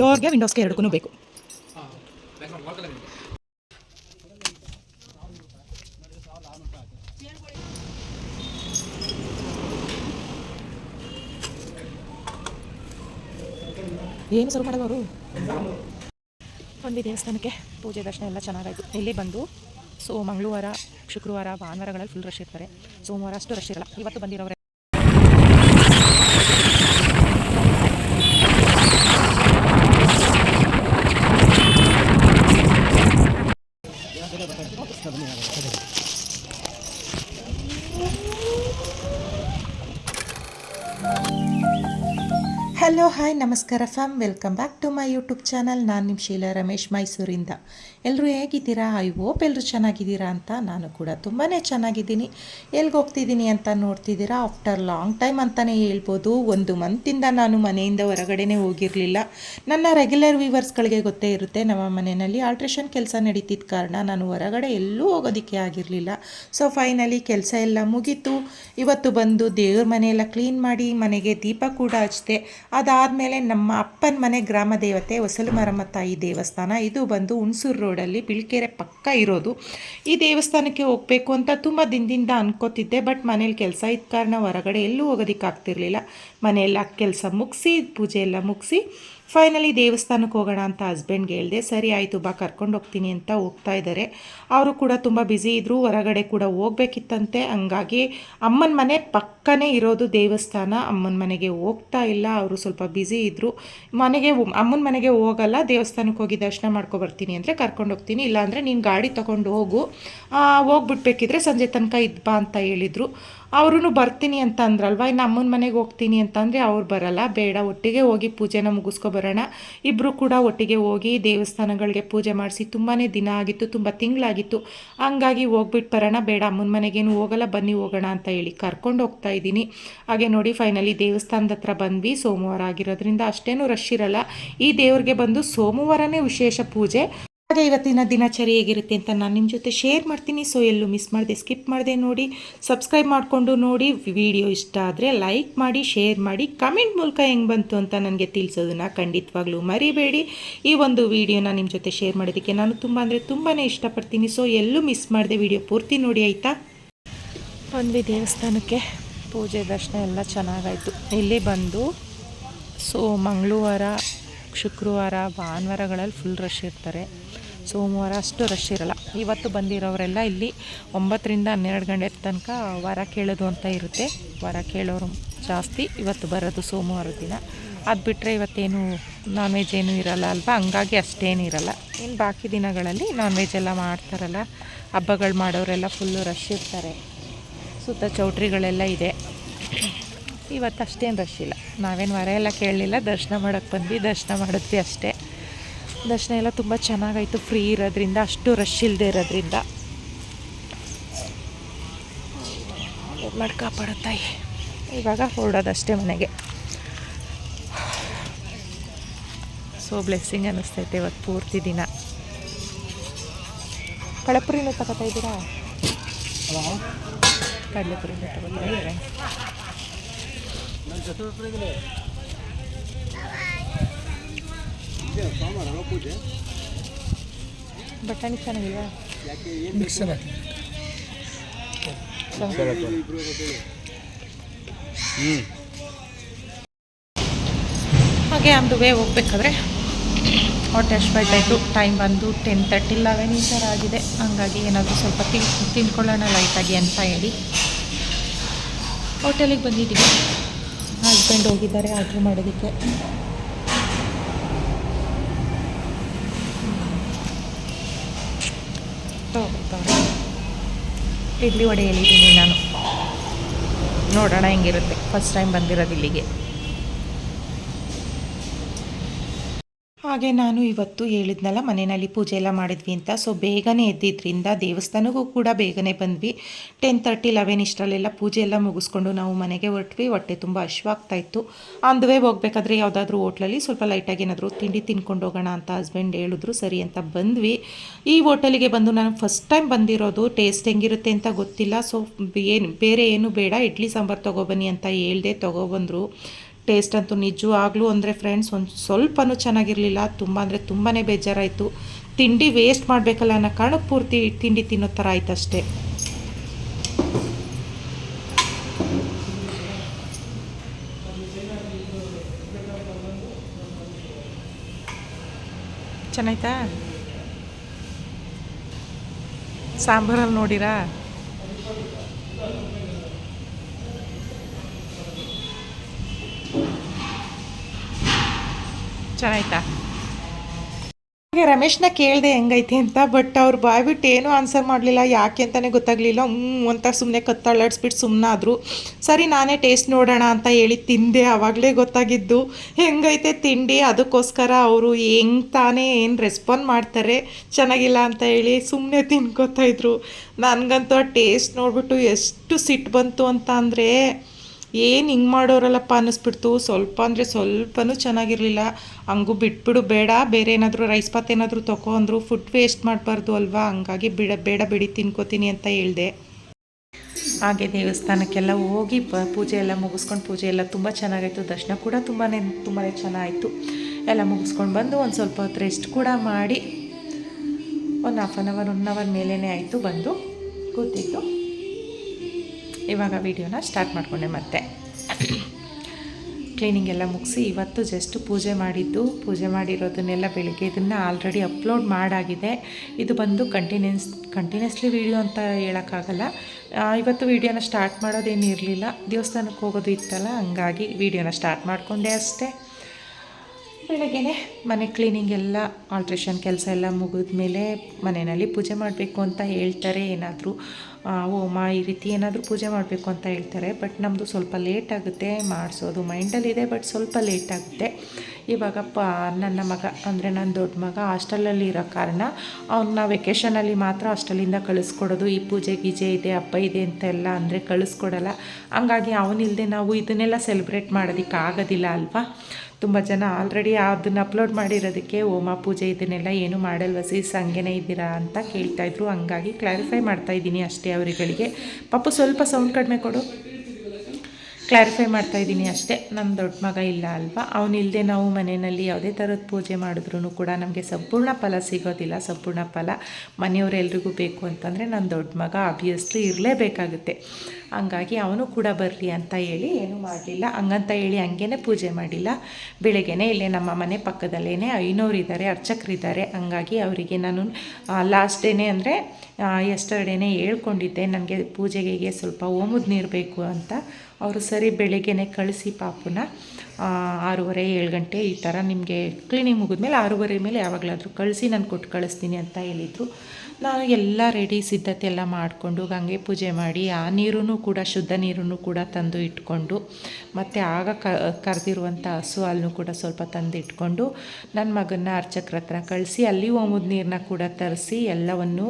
ಡೋರ್ಗೆ ವಿಂಡೋಸ್ಗೆ ಎರಡಕ್ಕೂ ಬೇಕು. ಏನು ಶುರು ಮಾಡೋದು ಅವರು ಒಂದು ದೇವಸ್ಥಾನಕ್ಕೆ ಪೂಜೆ ದರ್ಶನ ಎಲ್ಲ ಚೆನ್ನಾಗಾಯಿತು. ಇಲ್ಲಿ ಬಂದು ಸೊ ಮಂಗಳವಾರ, ಶುಕ್ರವಾರ, ಭಾನುವಾರಗಳಲ್ಲಿ ಫುಲ್ ರಶ್ ಇರ್ತಾರೆ. ಸೋಮವಾರ ಅಷ್ಟು ರಶ್ ಇರಲ್ಲ. ಇವತ್ತು ಬಂದಿರೋರೆ. ಹಾಯ್ ನಮಸ್ಕಾರ fam. Welcome back to my YouTube channel. ನಾನು ನಿಮ್ಮ ಶೀಲಾ ರಮೇಶ್ ಮೈಸೂರಿಂದ. ಎಲ್ಲರೂ ಹೇಗಿದ್ದೀರಾ? ಐ ಹೋಪ್ ಎಲ್ಲರೂ ಚೆನ್ನಾಗಿದ್ದೀರಾ ಅಂತ ನಾನು ಕೂಡ ತುಂಬಾ ಚೆನ್ನಾಗಿದ್ದೀನಿ. ಎಲ್ಲಿಗೆ ಹೋಗ್ತಿದ್ದೀನಿ ಅಂತ ನೋಡ್ತಿದ್ದೀರಾ? ಆಫ್ಟರ್ ಲಾಂಗ್ ಟೈಮ್ ಅಂತಲೇ ಹೇಳ್ಬೋದು. ಒಂದು ಮಂತಿಂದ ನಾನು ಮನೆಯಿಂದ ಹೊರಗಡೆನೇ ಹೋಗಿರಲಿಲ್ಲ. ನನ್ನ ರೆಗ್ಯುಲರ್ ವ್ಯೂವರ್ಸ್ಗಳಿಗೆ ಗೊತ್ತೇ ಇರುತ್ತೆ. ನಮ್ಮ ಮನೆಯಲ್ಲಿ ಆಲ್ಟ್ರೇಷನ್ ಕೆಲಸ ನಡೀತಿದ್ದ ಕಾರಣ ನಾನು ಹೊರಗಡೆ ಎಲ್ಲೂ ಹೋಗೋದಕ್ಕೆ ಆಗಿರಲಿಲ್ಲ. ಸೊ ಫೈನಲಿ ಕೆಲಸ ಎಲ್ಲ ಮುಗೀತು. ಇವತ್ತು ಬಂದು ದೇವ್ರ ಮನೆಯೆಲ್ಲ ಕ್ಲೀನ್ ಮಾಡಿ, ಮನೆಗೆ ದೀಪ ಕೂಡ ಹಚ್ಚಿದೆ ಅದಾದಮೇಲೆ ನಮ್ಮ ಅಪ್ಪನ ಮನೆ ಗ್ರಾಮ ದೇವತೆ, ಹೊಸಲು ಮಾರಮ್ಮ ತಾಯಿ ದೇವಸ್ಥಾನ, ಇದು ಬಂದು ಹುಣಸೂರು ರೋಡಲ್ಲಿ ಬಿಳ್ಕೆರೆ ಪಕ್ಕ ಇರೋದು. ಈ ದೇವಸ್ಥಾನಕ್ಕೆ ಹೋಗಬೇಕು ಅಂತ ತುಂಬ ದಿನದಿಂದ ಅನ್ಕೋತಿದ್ದೆ, ಬಟ್ ಮನೇಲಿ ಕೆಲಸ ಇದ್ದ ಕಾರಣ ಹೊರಗಡೆ ಎಲ್ಲೂ ಹೋಗೋದಕ್ಕೆ ಆಗ್ತಿರ್ಲಿಲ್ಲ ಮನೆಯೆಲ್ಲ ಕೆಲಸ ಮುಗಿಸಿ, ಪೂಜೆ ಎಲ್ಲ ಮುಗಿಸಿ ಫೈನಲಿ ದೇವಸ್ಥಾನಕ್ಕೆ ಹೋಗೋಣ ಅಂತ ಹಸ್ಬೆಂಡ್ಗೆ ಹೇಳಿದೆ, ಸರಿ ಆಯಿತು, ಬಾ, ಕರ್ಕೊಂಡು ಹೋಗ್ತೀನಿ ಅಂತ ಹೋಗ್ತಾ ಇದ್ದಾರೆ. ಅವರು ಕೂಡ ತುಂಬ ಬ್ಯುಸಿ ಇದ್ದರು ಹೊರಗಡೆ ಕೂಡ ಹೋಗ್ಬೇಕಿತ್ತಂತೆ. ಹಂಗಾಗಿ ಅಮ್ಮನ ಮನೆ ಪಕ್ಕನೇ ಇರೋದು ದೇವಸ್ಥಾನ. ಅಮ್ಮನ ಮನೆಗೆ ಹೋಗ್ತಾ ಇಲ್ಲ, ಅವರು ಸ್ವಲ್ಪ ಬ್ಯುಸಿ ಇದ್ದರು ಮನೆಗೆ ಅಮ್ಮನ ಮನೆಗೆ ಹೋಗಲ್ಲ, ದೇವಸ್ಥಾನಕ್ಕೆ ಹೋಗಿ ದರ್ಶನ ಮಾಡ್ಕೊಬರ್ತೀನಿ ಅಂದರೆ ಕರ್ಕೊಂಡು ಹೋಗ್ತೀನಿ. ಇಲ್ಲಾಂದರೆ ನೀನು ಗಾಡಿ ತೊಗೊಂಡು ಹೋಗು. ಹೋಗ್ಬಿಟ್ಬೇಕಿದ್ರೆ ಹೋಗ್ಬಿಡ್ಬೇಕಿದ್ರೆ ಸಂಜೆ ತನಕ ಇದ್ಬಾ ಅಂತ ಹೇಳಿದರು. ಅವರು ಬರ್ತೀನಿ ಅಂತ ಅಂದ್ರಲ್ವ ಇನ್ನು ಅಮ್ಮನ ಮನೆಗೆ ಹೋಗ್ತೀನಿ ಅಂತಂದರೆ ಅವ್ರು ಬರಲ್ಲ. ಬೇಡ, ಒಟ್ಟಿಗೆ ಹೋಗಿ ಪೂಜೆನ ಮುಗಿಸ್ಕೊ ಬರೋಣ. ಇಬ್ಬರು ಕೂಡ ಒಟ್ಟಿಗೆ ಹೋಗಿ ದೇವಸ್ಥಾನಗಳಿಗೆ ಪೂಜೆ ಮಾಡಿಸಿ ತುಂಬಾ ದಿನ ಆಗಿತ್ತು, ತುಂಬ ತಿಂಗಳಾಗಿತ್ತು. ಹಂಗಾಗಿ ಹೋಗ್ಬಿಟ್ಟು ಬರೋಣ. ಬೇಡ, ಅಮ್ಮನ ಮನೆಗೇನು ಹೋಗಲ್ಲ, ಬನ್ನಿ ಹೋಗೋಣ ಅಂತ ಹೇಳಿ ಕರ್ಕೊಂಡು ಹೋಗ್ತಾ ಇದ್ದೀನಿ. ಹಾಗೆ ನೋಡಿ ಫೈನಲಿ ದೇವಸ್ಥಾನದ ಹತ್ರ ಬಂದ್ವಿ. ಸೋಮವಾರ ಆಗಿರೋದ್ರಿಂದ ಅಷ್ಟೇನು ರಶ್ ಇರಲ್ಲ. ಈ ದೇವ್ರಿಗೆ ಬಂದು ಸೋಮವಾರನೇ ವಿಶೇಷ ಪೂಜೆ. ಹಾಗೆ ಇವತ್ತಿನ ದಿನಚರಿ ಹೇಗಿರುತ್ತೆ ಅಂತ ನಾನು ನಿಮ್ಮ ಜೊತೆ ಶೇರ್ ಮಾಡ್ತೀನಿ. ಸೊ ಎಲ್ಲೂ ಮಿಸ್ ಮಾಡಿದೆ ಸ್ಕಿಪ್ ಮಾಡಿದೆ ನೋಡಿ ಸಬ್ಸ್ಕ್ರೈಬ್ ಮಾಡಿಕೊಂಡು ನೋಡಿ. ವಿಡಿಯೋ ಇಷ್ಟ ಆದರೆ ಲೈಕ್ ಮಾಡಿ ಶೇರ್ ಮಾಡಿ. ಕಮೆಂಟ್ ಮೂಲಕ ಹೆಂಗೆ ಬಂತು ಅಂತ ನನಗೆ ತಿಳಿಸೋದನ್ನು ಖಂಡಿತವಾಗ್ಲೂ ಮರಿಬೇಡಿ. ಈ ಒಂದು ವಿಡಿಯೋನ ನಿಮ್ಮ ಜೊತೆ ಶೇರ್ ಮಾಡೋದಕ್ಕೆ ನಾನು ತುಂಬ ಅಂದರೆ ತುಂಬಾ ಇಷ್ಟಪಡ್ತೀನಿ. ಸೊ ಎಲ್ಲೂ ಮಿಸ್ ಮಾಡಿದೆ ವಿಡಿಯೋ ಪೂರ್ತಿ ನೋಡಿ, ಆಯಿತಾ? ಬಂದ್ವಿ ದೇವಸ್ಥಾನಕ್ಕೆ. ಪೂಜೆ, ದರ್ಶನ ಎಲ್ಲ ಚೆನ್ನಾಗಾಯಿತು. ಇಲ್ಲಿ ಬಂದು ಸೊ ಮಂಗಳವಾರ, ಶುಕ್ರವಾರ, ಭಾನುವಾರಗಳಲ್ಲಿ ಫುಲ್ ರಶ್ ಇರ್ತಾರೆ. ಸೋಮವಾರ ಅಷ್ಟು ರಶ್ ಇರಲ್ಲ. ಇವತ್ತು ಬಂದಿರೋರೆಲ್ಲ ಇಲ್ಲಿ ಒಂಬತ್ತರಿಂದ ಹನ್ನೆರಡು ಗಂಟೆ ತನಕ ವರ ಕೇಳೋದು ಅಂತ ಇರುತ್ತೆ. ವರ ಕೇಳೋರು ಜಾಸ್ತಿ ಇವತ್ತು ಬರೋದು ಸೋಮವಾರ ದಿನ. ಅದು ಬಿಟ್ಟರೆ ಇವತ್ತೇನು ನಾನ್ ವೆಜ್ ಏನೂ ಇರಲ್ಲ ಅಲ್ವಾ? ಹಂಗಾಗಿ ಅಷ್ಟೇನು ಇರಲ್ಲ. ಇನ್ನು ಬಾಕಿ ದಿನಗಳಲ್ಲಿ ನಾನ್ ವೆಜ್ ಎಲ್ಲ ಮಾಡ್ತಾರಲ್ಲ. ಹಬ್ಬಗಳು ಮಾಡೋರೆಲ್ಲ ಫುಲ್ಲು ರಶ್ ಇರ್ತಾರೆ. ಸುತ್ತ ಚೌಟ್ರಿಗಳೆಲ್ಲ ಇದೆ. ಇವತ್ತು ಅಷ್ಟೇನು ರಶ್ ಇಲ್ಲ. ನಾವೇನು ವರ ಎಲ್ಲ ಕೇಳಲಿಲ್ಲ. ದರ್ಶನ ಮಾಡೋಕ್ಕೆ ಬಂದ್ವಿ. ದರ್ಶನ ಮಾಡಿದ್ವಿ ಅಷ್ಟೇ. ದರ್ಶನ ಎಲ್ಲ ತುಂಬ ಚೆನ್ನಾಗಾಯಿತು. ಫ್ರೀ ಇರೋದ್ರಿಂದ, ಅಷ್ಟು ರಶ್ ಇಲ್ಲದೆ ಇರೋದ್ರಿಂದ. ಮಾಡಿ ಕಾಪಾಡೋ ತಾಯಿ? ಇವಾಗ ಹೊರಡೋದಷ್ಟೇ ಮನೆಗೆ. ಸೊ ಬ್ಲೆಸ್ಸಿಂಗ್ ಅನ್ನಿಸ್ತೈತೆ ಇವತ್ತು ಪೂರ್ತಿ ದಿನ. ಕಳಪುರಿನೂ ತಗೋತಾ ಇದ್ದೀರಾ? ಕಡಲೆಪುರಿನೂ ತಗೋತಾ ಇದ್ದಾರೆ? ಬಟಾಣಿ ಚೆನ್ನಾಗಿಲ್ವಾ? ಮಿಕ್ಸರ್ ಹಾಕಿ ಹಾಗೆ ಆನ್ ದ ವೇ ಹೋಗ್ಬೇಕಾದ್ರೆ ಹೊಟ್ಟೆ ಆಯಿತು ಟೈಮ್ ಬಂದು ಟೆನ್ ತರ್ಟಿ ಲೆವೆನ್ ಈ ಥರ ಆಗಿದೆ. ಹಂಗಾಗಿ ಏನಾದರೂ ಸ್ವಲ್ಪ ತಿನ್ ತಿನ್ಕೊಳ್ಳೋಣ ಲೈಟಾಗಿ ಅಂತ ಹೇಳಿ. ಹೋಟೆಲಿಗೆ ಬಂದಿದ್ದೀವಿ. ಹಸ್ಬೆಂಡ್ ಹೋಗಿದ್ದಾರೆ ಆರ್ಡ್ರ್ ಮಾಡೋದಕ್ಕೆ. ಇಡ್ಲಿ ವಡೆ ಹೇಳಿದ್ದೀನಿ ನಾನು? ನೋಡೋಣ ಹೆಂಗಿರುತ್ತೆ. ಫಸ್ಟ್ ಟೈಮ್ ಬಂದಿರೋದು ಇಲ್ಲಿಗೆ. ಹಾಗೆ ನಾನು ಇವತ್ತು ಹೇಳಿದ್ನಲ್ಲ, ಮನೆಯಲ್ಲಿ ಪೂಜೆ ಎಲ್ಲ ಮಾಡಿದ್ವಿ ಅಂತ. ಸೊ ಬೇಗನೆ ಎದ್ದಿದ್ದರಿಂದ ದೇವಸ್ಥಾನಕ್ಕೂ ಕೂಡ ಬೇಗನೆ ಬಂದ್ವಿ. ಟೆನ್ ತರ್ಟಿ ಲೆವೆನ್ ಇಷ್ಟರಲ್ಲೆಲ್ಲ ಪೂಜೆ ಎಲ್ಲ ಮುಗಿಸ್ಕೊಂಡು ನಾವು ಮನೆಗೆ ಹೊರಟ್ವಿ. ಹೊಟ್ಟೆ ತುಂಬ ಹಶ್ವಾಗ್ತಾ ಇತ್ತು. ಆನ್ ದ ವೇ ಹೋಗ್ಬೇಕಾದ್ರೆ ಯಾವುದಾದ್ರೂ ಹೋಟ್ಲಲ್ಲಿ ಸ್ವಲ್ಪ ಲೈಟಾಗಿ ಏನಾದರೂ ತಿಂಡಿ ತಿನ್ಕೊಂಡು ಹೋಗೋಣ ಅಂತ ಹಸ್ಬೆಂಡ್ ಹೇಳಿದ್ರು. ಸರಿ ಅಂತ ಬಂದ್ವಿ. ಈ ಹೋಟೆಲಿಗೆ ಬಂದು ನಾನು ಫಸ್ಟ್ ಟೈಮ್ ಬಂದಿರೋದು ಟೇಸ್ಟ್ ಹೆಂಗಿರುತ್ತೆ ಅಂತ ಗೊತ್ತಿಲ್ಲ. ಸೊ ಏನು, ಬೇರೆ ಏನು ಬೇಡ. ಇಡ್ಲಿ ಸಾಂಬಾರು ತೊಗೊಬನ್ನಿ ಅಂತ ಹೇಳ್ದೆ ತೊಗೊಬಂದರು ಟೇಸ್ಟ್ ಅಂತೂ ನಿಜವಾಗ್ಲೂ ಅಂದರೆ ಫ್ರೆಂಡ್ಸ್ ಒಂದು ಸ್ವಲ್ಪನೂ ಚೆನ್ನಾಗಿರಲಿಲ್ಲ. ತುಂಬ ಅಂದರೆ ತುಂಬಾ ಬೇಜಾರಾಯಿತು. ತಿಂಡಿ ವೇಸ್ಟ್ ಮಾಡಬೇಕಲ್ಲ ಅನ್ನೋ ಕಾರಣಕ್ಕೆ ಪೂರ್ತಿ ತಿಂಡಿ ತಿನ್ನೋ ಥರ ಆಯ್ತು ಅಷ್ಟೇ ಚೆನ್ನಾಯ್ತಾ? ಸಾಂಬಾರಲ್ಲಿ ನೋಡಿರಾ? ಚೆನ್ನಾಯ್ತಾ ಹಾಗೆ ರಮೇಶ್ನ ಕೇಳಿದೆ ಹೆಂಗೈತೆ ಅಂತ ಬಟ್ ಅವ್ರು ಬಾಯ್ಬಿಟ್ಟು ಏನೂ ಆನ್ಸರ್ ಮಾಡಲಿಲ್ಲ, ಯಾಕೆ ಅಂತಲೇ ಗೊತ್ತಾಗಲಿಲ್ಲ. ಹ್ಞೂ ಅಂತ ಸುಮ್ಮನೆ ಕತ್ತಳ್ಳಾಡಿಸ್ಬಿಟ್ಟು ಸುಮ್ಮನಾದ್ರು ಸರಿ, ನಾನೇ ಟೇಸ್ಟ್ ನೋಡೋಣ ಅಂತ ಹೇಳಿ ತಿಂದೆ ಆವಾಗಲೇ ಗೊತ್ತಾಗಿದ್ದು. ಹೆಂಗೈತೆ ತಿಂಡಿ? ಅದಕ್ಕೋಸ್ಕರ ಅವರು ಹೆಂಗ್ ತಾನೇ ಏನು ರೆಸ್ಪಾಂಡ್ ಮಾಡ್ತಾರೆ, ಚೆನ್ನಾಗಿಲ್ಲ ಅಂತ ಹೇಳಿ ಸುಮ್ಮನೆ ತಿನ್ಕೋತಾಯಿದ್ರು ನನಗಂತೂ ಆ ಟೇಸ್ಟ್ ನೋಡ್ಬಿಟ್ಟು ಎಷ್ಟು ಸಿಟ್ಟು ಬಂತು ಅಂತ ಅಂದರೆ ಏನು ಹಿಂಗೆ ಮಾಡೋರಲ್ಲಪ್ಪ ಅನ್ನಿಸ್ಬಿಡ್ತು. ಸ್ವಲ್ಪ ಅಂದರೆ ಸ್ವಲ್ಪನೂ ಚೆನ್ನಾಗಿರಲಿಲ್ಲ. ಹಂಗೂ ಬಿಟ್ಬಿಡು, ಬೇಡ. ಬೇರೆ ಏನಾದರೂ ರೈಸ್ ಪಾತ್ ಏನಾದರೂ ತಗೋ ಅಂದರು ಫುಡ್ ವೇಸ್ಟ್ ಮಾಡಬಾರ್ದು ಅಲ್ವಾ? ಹಂಗಾಗಿ ಬಿಡ, ಬೇಡ ಬಿಡಿ, ತಿನ್ಕೋತೀನಿ ಅಂತ ಹೇಳಿದೆ. ಹಾಗೆ ದೇವಸ್ಥಾನಕ್ಕೆಲ್ಲ ಹೋಗಿ ಪ, ಪೂಜೆ ಎಲ್ಲ ಮುಗಿಸ್ಕೊಂಡು ಪೂಜೆ ಎಲ್ಲ ತುಂಬ ಚೆನ್ನಾಗಾಯಿತು. ದರ್ಶನ ಕೂಡ ತುಂಬಾ ತುಂಬಾ ಚೆನ್ನಾಗಿತ್ತು ಎಲ್ಲ ಮುಗಿಸ್ಕೊಂಡು ಬಂದು ಒಂದು ಸ್ವಲ್ಪ ಹೊತ್ತು ರೆಸ್ಟ್ ಕೂಡ ಮಾಡಿ, ಒಂದು half an hour one hour ಮೇಲೇ ಆಯಿತು ಬಂದು ಕೂತಿದ್ದು. ಇವಾಗ ವಿಡಿಯೋನ ಸ್ಟಾರ್ಟ್ ಮಾಡಿಕೊಂಡೆ ಮತ್ತೆ. ಕ್ಲೀನಿಂಗ್ ಎಲ್ಲ ಮುಗಿಸಿ ಇವತ್ತು ಜಸ್ಟ್ ಪೂಜೆ ಮಾಡಿದ್ದು. ಪೂಜೆ ಮಾಡಿರೋದನ್ನೆಲ್ಲ ಬೆಳಿಗ್ಗೆ ಇದನ್ನು ಆಲ್ರೆಡಿ ಅಪ್ಲೋಡ್ ಮಾಡಾಗಿದೆ. ಇದು ಬಂದು ಕಂಟಿನ್ಯೂಸ್ ಕಂಟಿನ್ಯೂಸ್ಲಿ ವೀಡಿಯೋ ಅಂತ ಹೇಳೋಕ್ಕಾಗಲ್ಲ. ಇವತ್ತು ವೀಡಿಯೋನ ಸ್ಟಾರ್ಟ್ ಮಾಡೋದೇನು ಇರಲಿಲ್ಲ. ದೇವಸ್ಥಾನಕ್ಕೆ ಹೋಗೋದು ಇತ್ತಲ್ಲ, ಹಂಗಾಗಿ ವೀಡಿಯೋನ ಸ್ಟಾರ್ಟ್ ಮಾಡಿಕೊಂಡೆ ಅಷ್ಟೇ. ಬೆಳಗ್ಗೆನೆ ಮನೆ ಕ್ಲೀನಿಂಗ್ ಎಲ್ಲ ಆಲ್ಟ್ರೇಷನ್ ಕೆಲಸ ಎಲ್ಲ ಮುಗಿದ ಮೇಲೆ ಮನೆಯಲ್ಲಿ ಪೂಜೆ ಮಾಡಬೇಕು ಅಂತ ಹೇಳ್ತಾರೆ. ಏನಾದರೂ ಹೋಮ ಈ ರೀತಿ ಏನಾದರೂ ಪೂಜೆ ಮಾಡಬೇಕು ಅಂತ ಹೇಳ್ತಾರೆ. ಬಟ್ ನಮ್ಮದು ಸ್ವಲ್ಪ ಲೇಟ್ ಆಗುತ್ತೆ, ಮಾಡಿಸೋದು ಮೈಂಡಲ್ಲಿದೆ ಬಟ್ ಸ್ವಲ್ಪ ಲೇಟ್ ಆಗುತ್ತೆ. ಇವಾಗ ಪ ನನ್ನ ಮಗ, ಅಂದರೆ ನನ್ನ ದೊಡ್ಡ ಮಗ ಹಾಸ್ಟೆಲಲ್ಲಿ ಇರೋ ಕಾರಣ ಅವನ್ನ ವೆಕೇಷನಲ್ಲಿ ಮಾತ್ರ ಹಾಸ್ಟೆಲಿಂದ ಕಳಿಸ್ಕೊಡೋದು. ಈ ಪೂಜೆ ಗೀಜೆ ಇದೆ, ಹಬ್ಬ ಇದೆ ಅಂತೆಲ್ಲ ಅಂದರೆ ಕಳಿಸ್ಕೊಡಲ್ಲ. ಹಂಗಾಗಿ ಅವನಿಲ್ಲದೆ ನಾವು ಇದನ್ನೆಲ್ಲ ಸೆಲೆಬ್ರೇಟ್ ಮಾಡೋದಕ್ಕೆ ಆಗೋದಿಲ್ಲ ಅಲ್ವಾ? ತುಂಬ ಜನ ಆಲ್ರೆಡಿ ಅದನ್ನು ಅಪ್ಲೋಡ್ ಮಾಡಿರೋದಕ್ಕೆ ಹೋಮ ಪೂಜೆ ಇದನ್ನೆಲ್ಲ ಏನು ಮಾಡಲ್ವ? ಸೀಸ್ ಹಂಗೇನೆ ಇದ್ದೀರಾ ಅಂತ ಕೇಳ್ತಾಯಿದ್ರು ಹಂಗಾಗಿ ಕ್ಲಾರಿಫೈ ಮಾಡ್ತಾಯಿದ್ದೀನಿ ಅಷ್ಟೇ ಅವರುಗಳಿಗೆ. ಪಾಪು ಸ್ವಲ್ಪ ಸೌಂಡ್ ಕಡಿಮೆ ಕೊಡು. ಕ್ಲಾರಿಫೈ ಮಾಡ್ತಾ ಇದ್ದೀನಿ ಅಷ್ಟೇ. ನಮ್ಮ ದೊಡ್ಡ ಮಗ ಇಲ್ಲ ಅಲ್ವಾ? ಅವನಿಲ್ಲದೆ ನಾವು ಮನೆಯಲ್ಲಿ ಯಾವುದೇ ಥರದ ಪೂಜೆ ಮಾಡಿದ್ರೂ ಕೂಡ ನಮಗೆ ಸಂಪೂರ್ಣ ಫಲ ಸಿಗೋದಿಲ್ಲ, ಸಂಪೂರ್ಣ ಫಲ ಮನೆಯವರೆಲ್ರಿಗೂ ಬೇಕು ಅಂತಂದರೆ ನನ್ನ ದೊಡ್ಡ ಮಗ ಆಬ್ವಿಯಸ್ಲಿ ಇರಲೇಬೇಕಾಗುತ್ತೆ. ಹಂಗಾಗಿ ಅವನು ಕೂಡ ಬರಲಿ ಅಂತ ಹೇಳಿ ಏನೂ ಮಾಡಲಿಲ್ಲ. ಹಂಗಂತ ಹೇಳಿ ಹಂಗೇ ಪೂಜೆ ಮಾಡಿಲ್ಲ. ಬೆಳಗ್ಗೆನೇ ಇಲ್ಲೇ ನಮ್ಮ ಮನೆ ಪಕ್ಕದಲ್ಲೇ ಐನೋರಿದ್ದಾರೆ, ಅರ್ಚಕರಿದ್ದಾರೆ. ಹಂಗಾಗಿ ಅವರಿಗೆ ನಾನು ಲಾಸ್ಟ್ ಡೇನೇ ಅಂದರೆ ಎಸ್ಟರ್ಡೇನೇ ಹೇಳ್ಕೊಂಡಿದ್ದೆ, ನನಗೆ ಪೂಜೆಗೆ ಸ್ವಲ್ಪ ಓಮದ ನೀರು ಬೇಕು ಅಂತ. ಅವರು ಸರಿ ಬೆಳಿಗ್ಗೆನೆ ಕಳಿಸಿ ಪಾಪುನ ಆರೂವರೆ, ಏಳು ಗಂಟೆ ಈ ಥರ ನಿಮಗೆ ಕ್ಲೀನಿಂಗ್ ಮುಗಿದ್ಮೇಲೆ ಆರೂವರೆ ಮೇಲೆ ಯಾವಾಗಲಾದರೂ ಕಳಿಸಿ, ನಾನು ಕೊಟ್ಟು ಕಳಿಸ್ತೀನಿ ಅಂತ ಹೇಳಿದರು. ನಾನು ಎಲ್ಲ ರೆಡಿ ಸಿದ್ಧತೆ ಎಲ್ಲ ಮಾಡಿಕೊಂಡು ಗಂಗೆ ಪೂಜೆ ಮಾಡಿ, ಆ ನೀರೂ ಕೂಡ, ಶುದ್ಧ ನೀರನ್ನು ಕೂಡ ತಂದು ಇಟ್ಕೊಂಡು, ಮತ್ತು ಆಗ ಕರೆದಿರುವಂಥ ಹಸು ಹಾಲನ್ನು ಕೂಡ ಸ್ವಲ್ಪ ತಂದು ಇಟ್ಕೊಂಡು ನನ್ನ ಮಗನ ಅರ್ಚಕ್ರ ಹತ್ರ ಕಳಿಸಿ, ಅಲ್ಲಿ ಹೋಮದ ನೀರನ್ನ ಕೂಡ ತರಿಸಿ, ಎಲ್ಲವನ್ನು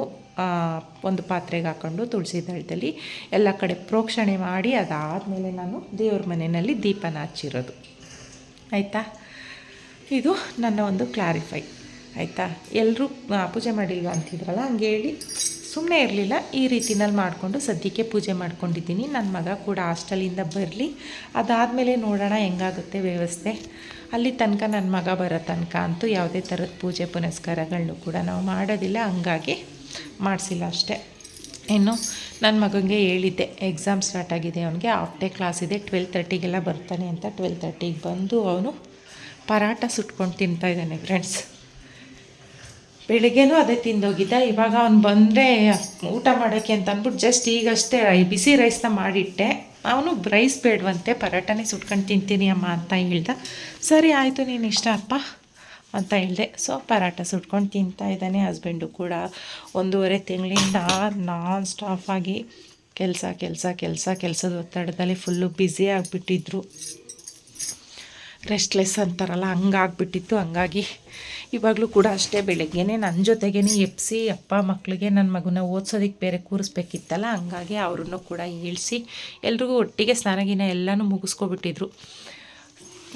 ಒಂದು ಪಾತ್ರೆಗೆ ಹಾಕ್ಕೊಂಡು ತುಳಸಿ ದಳದಲ್ಲಿ ಎಲ್ಲ ಕಡೆ ಪ್ರೋಕ್ಷಣೆ ಮಾಡಿ ಅದಾದಮೇಲೆ ನಾನು ದೇವ್ರ ಮನೆಯಲ್ಲಿ ದೀಪನ ಹಚ್ಚಿರೋದು. ಆಯಿತಾ? ಇದು ನನ್ನ ಒಂದು ಕ್ಲಾರಿಫೈ ಆಯಿತಾ? ಎಲ್ಲರೂ ಪೂಜೆ ಮಾಡಿಲ್ವ ಅಂತಿದ್ರಲ್ಲ, ಹಂಗೆ ಹೇಳಿ ಸುಮ್ಮನೆ ಇರಲಿಲ್ಲ. ಈ ರೀತಿನಲ್ಲಿ ಮಾಡಿಕೊಂಡು ಸದ್ಯಕ್ಕೆ ಪೂಜೆ ಮಾಡ್ಕೊಂಡಿದ್ದೀನಿ. ನನ್ನ ಮಗ ಕೂಡ ಹಾಸ್ಟೆಲಿಂದ ಬರಲಿ. ಅದಾದಮೇಲೆ ನೋಡೋಣ ಹೆಂಗಾಗುತ್ತೆ ವ್ಯವಸ್ಥೆ. ಅಲ್ಲಿ ತನಕ ನನ್ನ ಮಗ ಬರೋ ತನಕ ಅಂತೂ ಯಾವುದೇ ಥರದ ಪೂಜೆ ಪುನಸ್ಕಾರಗಳನ್ನು ಕೂಡ ನಾವು ಮಾಡೋದಿಲ್ಲ. ಹಂಗಾಗಿ ಮಾಡಿಸಿಲ್ಲ ಅಷ್ಟೇ. ಇನ್ನು ನನ್ನ ಮಗನಿಗೆ ಹೇಳಿದ್ದೆ ಎಕ್ಸಾಮ್ ಸ್ಟಾರ್ಟ್ ಆಗಿದೆ, ಅವನಿಗೆ ಹಾಫ್ ಡೇ ಕ್ಲಾಸ್ ಇದೆ ಟ್ವೆಲ್ ತರ್ಟಿಗೆಲ್ಲ ಬರ್ತಾನೆ ಅಂತ ಟ್ವೆಲ್ ತರ್ಟಿಗೆ ಬಂದು ಅವನು ಪರಾಟ ಸುಟ್ಕೊಂಡು ತಿಂತಾ ಇದ್ದಾನೆ ಫ್ರೆಂಡ್ಸ್ ಬೆಳಿಗ್ಗೆನೂ ಅದೇ ತಿಂದೋಗಿದ್ದ, ಇವಾಗ ಅವ್ನು ಬಂದರೆ ಊಟ ಮಾಡೋಕ್ಕೆ ಅಂತ ಅಂದ್ಬಿಟ್ಟು ಜಸ್ಟ್ ಈಗಷ್ಟೇ ಬಿಸಿ ರೈಸ್ನ ಮಾಡಿಟ್ಟೆ. ಅವನು ರೈಸ್ ಬೇಡವಂತೆ, ಪರಾಟನೇ ಸುಟ್ಕೊಂಡು ತಿಂತೀನಿ ಅಮ್ಮ ಅಂತ ಹೇಳ್ದ. ಸರಿ, ಆಯಿತು, ನೀನು ಇಷ್ಟ ಅಪ್ಪ. ಅಂತ ಹೇಳಿದೆ. ಸೊ ಪರಾಟ ಸುಟ್ಕೊಂಡು ತಿಂತಾ ಇದ್ದಾನೆ ಹಸ್ಬೆಂಡು ಕೂಡ. ಒಂದೂವರೆ ತಿಂಗಳಿಂದ ನಾನ್ ಸ್ಟಾಫ್ ಆಗಿ ಕೆಲಸ ಕೆಲಸ ಕೆಲಸ, ಕೆಲಸದ ಒತ್ತಡದಲ್ಲಿ ಫುಲ್ಲು ಬ್ಯುಸಿ ಆಗಿಬಿಟ್ಟಿದ್ರು. ರೆಸ್ಟ್ಲೆಸ್ ಅಂತಾರಲ್ಲ, ಹಂಗಾಗ್ಬಿಟ್ಟಿತ್ತು. ಹಂಗಾಗಿ ಇವಾಗಲೂ ಕೂಡ ಅಷ್ಟೇ ಬೆಳಗ್ಗೆನೇ ನನ್ನ ಜೊತೆಗೇ ಎಪ್ಸಿ ಅಪ್ಪ ಮಕ್ಕಳಿಗೆ ನನ್ನ ಮಗುನ ಓದ್ಸೋದಕ್ಕೆ ಬೇರೆ ಕೂರಿಸ್ಬೇಕಿತ್ತಲ್ಲ, ಹಂಗಾಗಿ ಅವ್ರನ್ನೂ ಕೂಡ ಇಳಿಸಿ ಎಲ್ರಿಗೂ ಒಟ್ಟಿಗೆ ಸ್ನಾನಗಿನ ಎಲ್ಲನೂ ಮುಗಿಸ್ಕೊಬಿಟ್ಟಿದ್ರು.